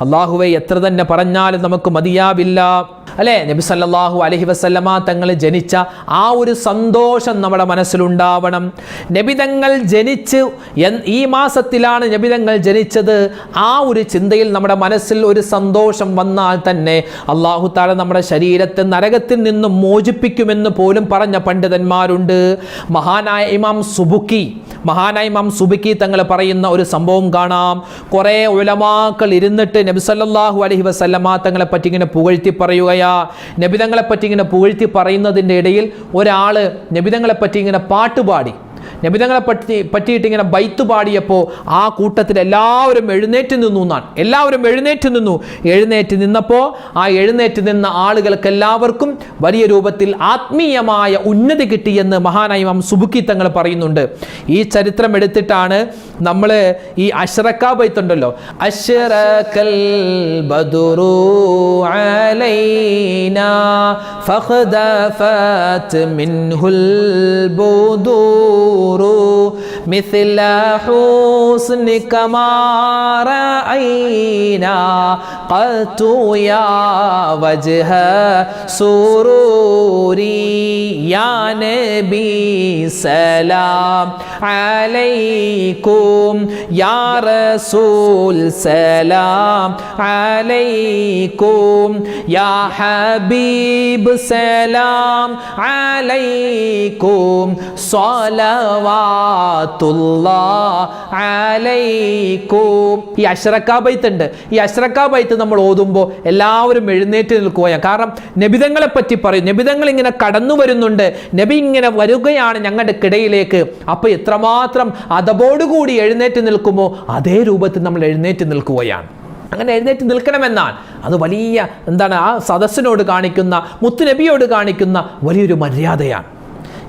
അള്ളാഹുവെ എത്ര തന്നെ പറഞ്ഞാലും നമുക്ക് മതിയാവില്ല. അല്ലേ? നബി സല്ലാഹു അലഹി വസല്ലമ തങ്ങൾ ജനിച്ച ആ ഒരു സന്തോഷം നമ്മുടെ മനസ്സിലുണ്ടാവണം. നബിതങ്ങൾ ജനിച്ച് ഈ മാസത്തിലാണ് നബിതങ്ങൾ ജനിച്ചത്. ആ ഒരു ചിന്തയിൽ നമ്മുടെ മനസ്സിൽ ഒരു സന്തോഷം വന്നാൽ തന്നെ അള്ളാഹു താല നമ്മുടെ ശരീരത്തെ നരകത്തിൽ നിന്നും മോചിപ്പിക്കുമെന്ന് പോലും പറഞ്ഞ പണ്ഡിതന്മാരുണ്ട്. മഹാനായ ഇമാം സുബുക്കി മഹാനായ ഇമാം സുബുക്കി തങ്ങൾ പറയുന്ന ഒരു സംഭവം കാണാം. കുറേ ഉലമാക്കൾ ഇരുന്നിട്ട് നബിസല്ലാഹു അലഹി വസല്ലമ തങ്ങളെ പറ്റി ഇങ്ങനെ പുകഴ്ത്തി പറയുകയാ നബിതങ്ങളെ പറ്റി ഇങ്ങനെ പുകഴ്ത്തി പറയുന്നതിന്റെ ഇടയിൽ ഒരാൾ നബിതങ്ങളെപ്പറ്റി ഇങ്ങനെ പാട്ടുപാടി. നബിതങ്ങളെ പറ്റി പറ്റിയിട്ട് ഇങ്ങനെ ബൈത്ത് പാടിയപ്പോൾ ആ കൂട്ടത്തിൽ എല്ലാവരും എഴുന്നേറ്റ് നിന്നു എന്നാണ് എല്ലാവരും എഴുന്നേറ്റ് നിന്നു എഴുന്നേറ്റ് നിന്നപ്പോൾ ആ എഴുന്നേറ്റ് നിന്ന ആളുകൾക്ക് എല്ലാവർക്കും വലിയ രൂപത്തിൽ ആത്മീയമായ ഉന്നതി കിട്ടിയെന്ന് മഹാനായ ഇമാം സുബുക്കി തങ്ങൾ പറയുന്നുണ്ട് ഈ ചരിത്രം എടുത്തിട്ടാണ് നമ്മൾ ഈ അഷ്റക്ക ബൈത്ത് ഉണ്ടല്ലോ അഷ്റക്കൽ ബദുറു علينا فاختفت منه البدور نوره مثل حسنك ما رأينا قد يا وجه سروري يا نبي سلام عليكم يا رسول سلام عليكم يا حبيب سلام عليكم صلوات ഈ അശ്രക്ക ബൈത്ത് ഉണ്ട്. ഈ അശ്രക്ക ബൈത്ത് നമ്മൾ ഓതുമ്പോൾ എല്ലാവരും എഴുന്നേറ്റ് നിൽക്കുക കാരണം നബിതങ്ങളെ പറ്റി പറയും. നബിതങ്ങൾ ഇങ്ങനെ കടന്നു വരുന്നുണ്ട്. നബി ഇങ്ങനെ വരികയാണ് ഞങ്ങളുടെ കിടയിലേക്ക്. അപ്പോൾ എത്രമാത്രം അതബോടുകൂടി എഴുന്നേറ്റ് നിൽക്കുമോ അതേ രൂപത്തിൽ നമ്മൾ എഴുന്നേറ്റ് നിൽക്കുകയാണ് അങ്ങനെ എഴുന്നേറ്റ് നിൽക്കണമെന്നാൽ അത് വലിയ എന്താണ് ആ സദസ്സിനോട് കാണിക്കുന്ന മുത്തുനബിയോട് കാണിക്കുന്ന വലിയൊരു മര്യാദയാണ്.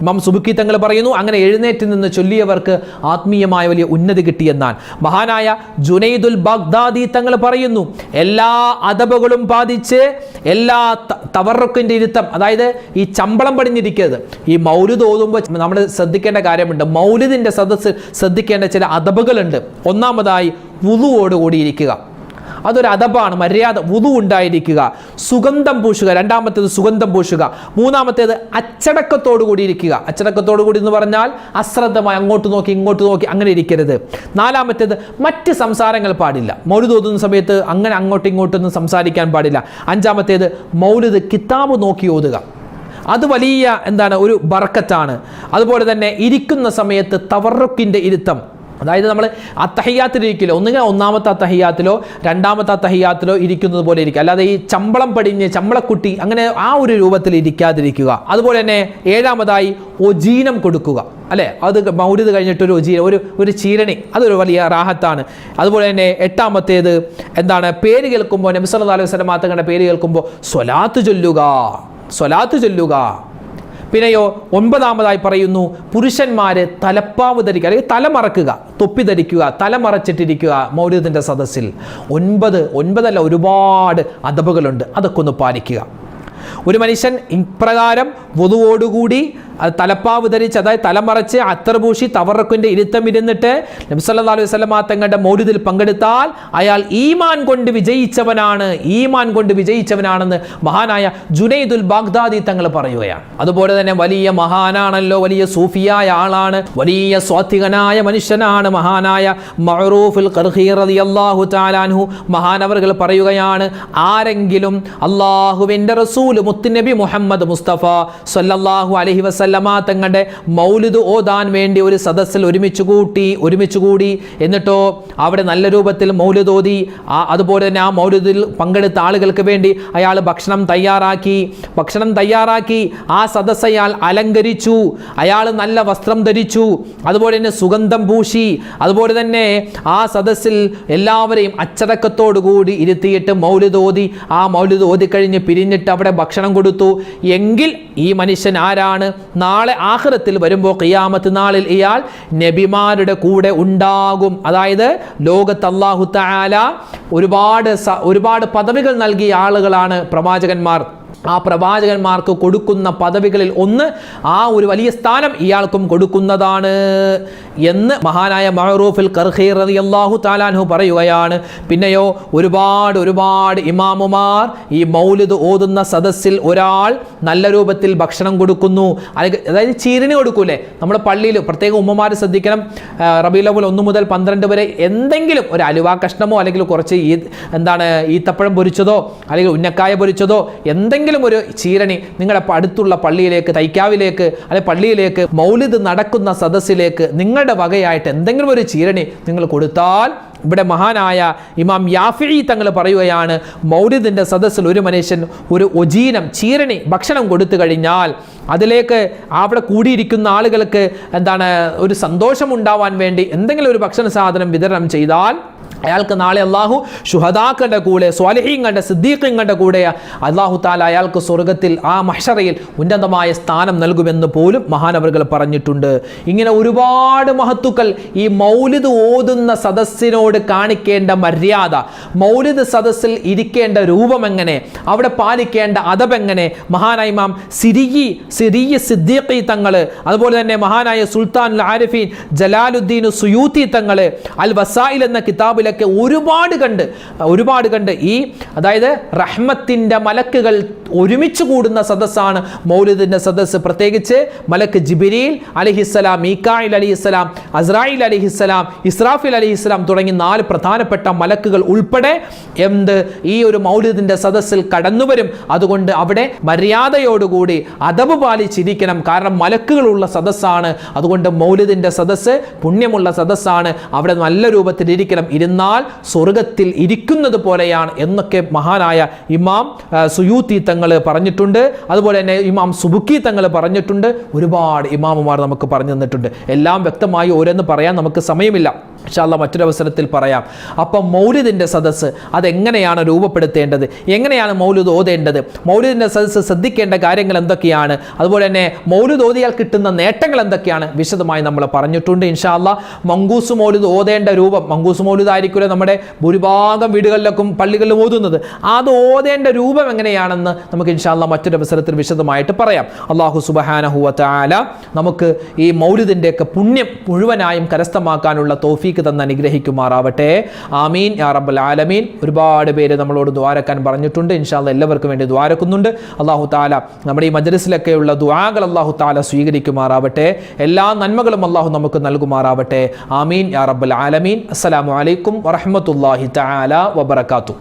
ഇമാം സുബുക്കി തങ്ങൾ പറയുന്നു അങ്ങനെ എഴുന്നേറ്റ് നിന്ന് ചൊല്ലിയവർക്ക് ആത്മീയമായ വലിയ ഉന്നതി കിട്ടിയെന്നാൽ. മഹാനായ ജുനൈദുൽ ബഗ്ദാദി തങ്ങൾ പറയുന്നു എല്ലാ അദബുകളും ബാധിച്ച് എല്ലാ തവറക്കിന്റെ ഇരുത്തം അതായത് ഈ ചമ്പളം പടിഞ്ഞിരിക്കരുത്. ഈ മൗലുദ് ഓതുമ്പോൾ നമ്മൾ ശ്രദ്ധിക്കേണ്ട കാര്യമുണ്ട്. മൗലുദിന്റെ സദസ്സ് ശ്രദ്ധിക്കേണ്ട ചില അദബുകളുണ്ട്. ഒന്നാമതായി വുളുവോട് ഇരിക്കുക അതൊരു അതബാണ് മര്യാദ വുതു ഉണ്ടായിരിക്കുക. സുഗന്ധം പൂശുക രണ്ടാമത്തേത് സുഗന്ധം പൂശുക മൂന്നാമത്തേത് അച്ചടക്കത്തോടു കൂടി ഇരിക്കുക. അച്ചടക്കത്തോടു കൂടി എന്ന് പറഞ്ഞാൽ അശ്രദ്ധമായി അങ്ങോട്ട് നോക്കി ഇങ്ങോട്ട് നോക്കി അങ്ങനെ ഇരിക്കരുത്. നാലാമത്തേത് മറ്റ് സംസാരങ്ങൾ പാടില്ല. മൗലിദ് ഓതുന്ന സമയത്ത് അങ്ങനെ അങ്ങോട്ടും ഇങ്ങോട്ടൊന്നും സംസാരിക്കാൻ പാടില്ല. അഞ്ചാമത്തേത് മൗലിദ് കിതാബ് നോക്കി ഓതുക. അത് വലിയ എന്താണ് ഒരു ബർക്കത്താണ്. അതുപോലെ തന്നെ ഇരിക്കുന്ന സമയത്ത് തവറുക്കിന്റെ ഇരുത്തം. അതായത് നമ്മൾ അത്തഹയ്യാത്തിലിരിക്കില്ല. ഒന്നുകിൽ ഒന്നാമത്തെ അത്തഹയ്യാത്തിലോ രണ്ടാമത്തെ അത്തഹയ്യാത്തിലോ ഇരിക്കുന്നത് പോലെ ഇരിക്കുക. അല്ലാതെ ഈ ചമ്പളം പടിഞ്ഞ് ചമ്പളക്കുട്ടി അങ്ങനെ ആ ഒരു രൂപത്തിൽ ഇരിക്കാതിരിക്കുക. അതുപോലെ തന്നെ ഏഴാമതായി ഒജീനം കൊടുക്കുക. അല്ലേ? അത് മൗരിത് കഴിഞ്ഞിട്ടൊരു ഒജീനം ഒരു ഒരു ചീരണി. അതൊരു വലിയ റാഹത്താണ്. അതുപോലെ തന്നെ എട്ടാമത്തേത് എന്താണ്? പേര് കേൾക്കുമ്പോൾ നബി സല്ലല്ലാഹു അലൈഹി വസല്ലം തങ്ങളുടെ പേര് കേൾക്കുമ്പോൾ സ്വലാത്ത് ചൊല്ലുക. സ്വലാത്ത് ചൊല്ലുക. പിന്നെയോ ഒൻപതാമതായി പറയുന്നു പുരുഷന്മാർ തലപ്പാവ് ധരിക്കുക അല്ലെങ്കിൽ തലമറക്കുക തൊപ്പി ധരിക്കുക തലമറച്ചിട്ടിരിക്കുക മൗര്യത്തിന്റെ സദസ്സിൽ. ഒൻപത് ഒൻപതല്ല ഒരുപാട് അതബുകളുണ്ട് അതൊക്കെ ഒന്ന് പാലിക്കുക. ഒരു മനുഷ്യൻ ഇപ്രകാരം വധുവോടുകൂടി അത് തലപ്പാവ് ധരിച്ച് അതായത് തലമറച്ച് അത്തർഭൂഷി തവറക്കിന്റെ ഇരുത്തം ഇരുന്നിട്ട് നബ്സല്ലാ അലൈഹി വസല്ലമ തങ്ങളുടെ മൗര്യത്തിൽ പങ്കെടുത്താൽ അയാൾ ഈമാൻ കൊണ്ട് വിജയിച്ചവനാണ് ഈമാൻ കൊണ്ട് വിജയിച്ചവനാണെന്ന് മഹാനായ ജുനൈദുൽ ബാഗ്ദാദി തങ്ങൾ പറയുകയാണ്. അതുപോലെ തന്നെ വലിയ മഹാനാണല്ലോ വലിയ സൂഫിയായ ആളാണ് വലിയ സ്വാത്വികനായ മനുഷ്യനാണ് മഹാനായ മഹറൂഫുൽ അള്ളാഹു തആലാൻഹു മഹാനവറുകൾ പറയുകയാണ് ആരെങ്കിലും അള്ളാഹുവിന്റെ റസൂൽ മുത്തുനബി മുഹമ്മദ് മുസ്തഫ സല്ലല്ലാഹു അലഹി വസല്ലമ തങ്ങളുടെ മൗലിദ് ഓതാൻ വേണ്ടി ഒരു സദസ്സിൽ ഒരുമിച്ച് കൂട്ടി ഒരുമിച്ച് കൂടി. എന്നിട്ടോ അവിടെ നല്ല രൂപത്തിൽ മൗലിദ് ഓതി. അതുപോലെ തന്നെ ആ മൗലിദിൽ പങ്കെടുത്ത ആളുകൾക്ക് വേണ്ടി അയാൾ ഭക്ഷണം തയ്യാറാക്കി. ഭക്ഷണം തയ്യാറാക്കി. ആ സദസ്സ് അയാൾ അലങ്കരിച്ചു. അയാൾ നല്ല വസ്ത്രം ധരിച്ചു. അതുപോലെ തന്നെ സുഗന്ധം പൂശി. അതുപോലെ തന്നെ ആ സദസ്സിൽ എല്ലാവരെയും അച്ചടക്കത്തോടുകൂടി ഇരുത്തിയിട്ട് മൗലിദ് ഓതി. ആ മൗലിദ് ഓതിക്കഴിഞ്ഞ് പിരിഞ്ഞിട്ട് അവിടെ ഭക്ഷണം കൊടുത്തു. എങ്കിൽ ഈ മനുഷ്യൻ ആരാണ്? നാളെ ആഹ്റത്തിൽ വരുമ്പോൾ ഖിയാമത്ത് നാളിൽ ഇയാൾ നബിമാരുടെ കൂടെ ഉണ്ടാകും. അതായത് ലോകത്ത് അള്ളാഹു താല ഒരുപാട് ഒരുപാട് പദവികൾ നൽകിയ ആളുകളാണ് പ്രവാചകന്മാർ. ആ പ്രവാചകന്മാർക്ക് കൊടുക്കുന്ന പദവികളിൽ ഒന്ന് ആ ഒരു വലിയ സ്ഥാനം ഇയാൾക്കും കൊടുക്കുന്നതാണ് എന്ന് മഹാനായ മഹറൂഫിൽ കർഹീർ റളിയല്ലാഹു താലാൻഹു പറയുകയാണ്. പിന്നെയോ ഒരുപാട് ഒരുപാട് ഇമാമുമാർ ഈ മൗലിദ് ഓതുന്ന സദസ്സിൽ ഒരാൾ നല്ല രൂപത്തിൽ ഭക്ഷണം കൊടുക്കുന്നു. അല്ലെങ്കിൽ അതായത് ചീരിന് കൊടുക്കൂലേ നമ്മുടെ പള്ളിയിൽ പ്രത്യേകം ഉമ്മമാർ ശ്രദ്ധിക്കണം. റബീലവുൽ ഒന്ന് മുതൽ പന്ത്രണ്ട് വരെ എന്തെങ്കിലും ഒരു അലുവ കഷ്ണമോ അല്ലെങ്കിൽ കുറച്ച് ഈ എന്താണ് ഈത്തപ്പഴം പൊരിച്ചതോ അല്ലെങ്കിൽ ഉന്നക്കായ പൊരിച്ചതോ എന്തെങ്കിലും ഒരു ചീരണി നിങ്ങളുടെ അടുത്തുള്ള പള്ളിയിലേക്ക് തൈക്കാവിലേക്ക് അല്ലെങ്കിൽ പള്ളിയിലേക്ക് മൗലിദ് നടക്കുന്ന സദസ്സിലേക്ക് നിങ്ങളുടെ വകയായിട്ട് എന്തെങ്കിലും ഒരു ചീരണി നിങ്ങൾ കൊടുത്താൽ ഇവിടെ മഹാനായ ഇമാം യാഫി തങ്ങൾ പറയുകയാണ് മൗര്യത്തിന്റെ സദസ്സിൽ ഒരു മനുഷ്യൻ ഒരു ഒജീനം ചീരണി ഭക്ഷണം കൊടുത്തു കഴിഞ്ഞാൽ അതിലേക്ക് അവിടെ കൂടിയിരിക്കുന്ന ആളുകൾക്ക് എന്താണ് ഒരു സന്തോഷം ഉണ്ടാവാൻ വേണ്ടി എന്തെങ്കിലും ഒരു ഭക്ഷണ സാധനം വിതരണം ചെയ്താൽ അയാൾക്ക് നാളെ അള്ളാഹു ഷുഹദാക്കളുടെ കൂടെ സ്വാലിഹീങ്ങളുടെ സിദ്ദീഖിങ്ങളുടെ കൂടെ അള്ളാഹു താല അയാൾക്ക് സ്വർഗത്തിൽ ആ മഹ്ഷറയിൽ ഉന്നതമായ സ്ഥാനം നൽകുമെന്ന് പോലും മഹാനവറുകൾ പറഞ്ഞിട്ടുണ്ട്. ഇങ്ങനെ ഒരുപാട് മഹത്തുക്കൾ ഈ മൗലിദ് ഓതുന്ന സദസ്സിനോട് കാണിക്കേണ്ട മര്യാദ മൗലിദ് സദസ്സിൽ ഇരിക്കേണ്ട രൂപം എങ്ങനെ അവിടെ പാലിക്കേണ്ട അദബെങ്ങനെ മഹാനായ ഇമാം സിരിയി സിരിയ സിദ്ദീഖി തങ്ങൾ അതുപോലെ തന്നെ മഹാനായ സുൽത്താൻ ആരിഫീൻ ജലാലുദ്ദീൻ സുയൂത്തി തങ്ങൾ അൽ വസായിൽ എന്ന കിതാബിലൊക്കെ ഒരുപാട് കണ്ട് ഒരുപാട് കണ്ട് ഈ അതായത് റഹ്മത്തിന്റെ മലക്കുകൾ ഒരുമിച്ച് കൂടുന്ന സദസ്സാണ് മൗലിദിന്റെ സദസ്സ്. പ്രത്യേകിച്ച് മലക്ക് ജിബിരിയിൽ അലിഹിസ്സലാം മീക്കായിൽ അലിഹിസ്സലാം അസ്രായിൽ അലിഹിസ്സലാം ഇസ്രാഫിൽ അലിഹിസ്സലാം തുടങ്ങി നാല് പ്രധാനപ്പെട്ട മലക്കുകൾ ഉൾപ്പെടെ എന്ത് ഈ ഒരു മൗലിദിന്റെ സദസ്സിൽ കടന്നുവരും. അതുകൊണ്ട് അവിടെ മര്യാദയോടുകൂടി അതവ് പാലിച്ചിരിക്കണം. കാരണം മലക്കുകളുള്ള സദസ്സാണ്. അതുകൊണ്ട് മൗലിദിന്റെ സദസ്സ് പുണ്യമുള്ള സദസ്സാണ്. അവിടെ നല്ല രൂപത്തിൽ ഇരിക്കണം ഇരുന്നാൽ സ്വർഗത്തിൽ ഇരിക്കുന്നത് പോലെയാണ് എന്നൊക്കെ മഹാനായ ഇമാം സുയൂത്തി തങ്ങൾ പറഞ്ഞിട്ടുണ്ട്. അതുപോലെ തന്നെ ഇമാം സുബുക്കി തങ്ങൾ പറഞ്ഞിട്ടുണ്ട്. ഒരുപാട് ഇമാമുമാർ നമുക്ക് പറഞ്ഞു തന്നിട്ടുണ്ട്. എല്ലാം വ്യക്തമായി ഓരോന്ന് പറയാൻ നമുക്ക് സമയമില്ല. ഇൻഷാല്ല മറ്റൊരവസരത്തിൽ പറയാം. അപ്പം മൗലിദിന്റെ സദസ്സ് അതെങ്ങനെയാണ് രൂപപ്പെടുത്തേണ്ടത്? എങ്ങനെയാണ് മൗലിദ് ഓതേണ്ടത്? മൗലിദിന്റെ സദസ്സ് ശ്രദ്ധിക്കേണ്ട കാര്യങ്ങൾ എന്തൊക്കെയാണ്? അതുപോലെ തന്നെ മൗലിദ് ഓതിയാൽ കിട്ടുന്ന നേട്ടങ്ങൾ എന്തൊക്കെയാണ്? വിശദമായി നമ്മൾ പറഞ്ഞിട്ടുണ്ട് ഇൻഷാല്ല മങ്കൂസ് മൗലിദ് ഓതേണ്ട രൂപം മങ്കൂസ് മൗലിദ് ആയിരിക്കുമല്ലോ നമ്മുടെ ഭൂരിഭാഗം വീടുകളിലൊക്കെ പള്ളികളിലും ഓതുന്നത്. അത് ഓതേണ്ട രൂപം എങ്ങനെയാണെന്ന് നമുക്ക് ഇൻഷാല്ല മറ്റൊരവസരത്തിൽ വിശദമായിട്ട് പറയാം. അള്ളാഹു സുബഹാനഹുവ നമുക്ക് ഈ മൗലിദിന്റെയൊക്കെ പുണ്യം മുഴുവനായും കരസ്ഥമാക്കാനുള്ള തോഫീക്ക് തന്ന് അനുഗ്രഹിക്കുമാറാവട്ടെ. ആമീൻ. യാ റബ്ബൽ ആലമീൻ. ഒരുപാട് പേര് നമ്മളോട് ദ്വാരക്കാൻ പറഞ്ഞിട്ടുണ്ട്. ഇൻഷാല്ല എല്ലാവർക്കും വേണ്ടി ദ്വാരക്കുന്നുണ്ട്. അള്ളാഹു താല നമ്മുടെ ഈ മജ്ലിസിലൊക്കെയുള്ള ദ്വാകൾ അള്ളാഹു താല സ്വീകരിക്കുമാറാവട്ടെ. എല്ലാ നന്മകളും അള്ളാഹു നമുക്ക് നൽകുമാറാവട്ടെ. ആമീൻ. യാ റബ്ബൽ ആലമീൻ. അസ്സലാമു അലൈക്കും വറഹ്മത്തുള്ളാഹി തആല വബറകാതുഹു.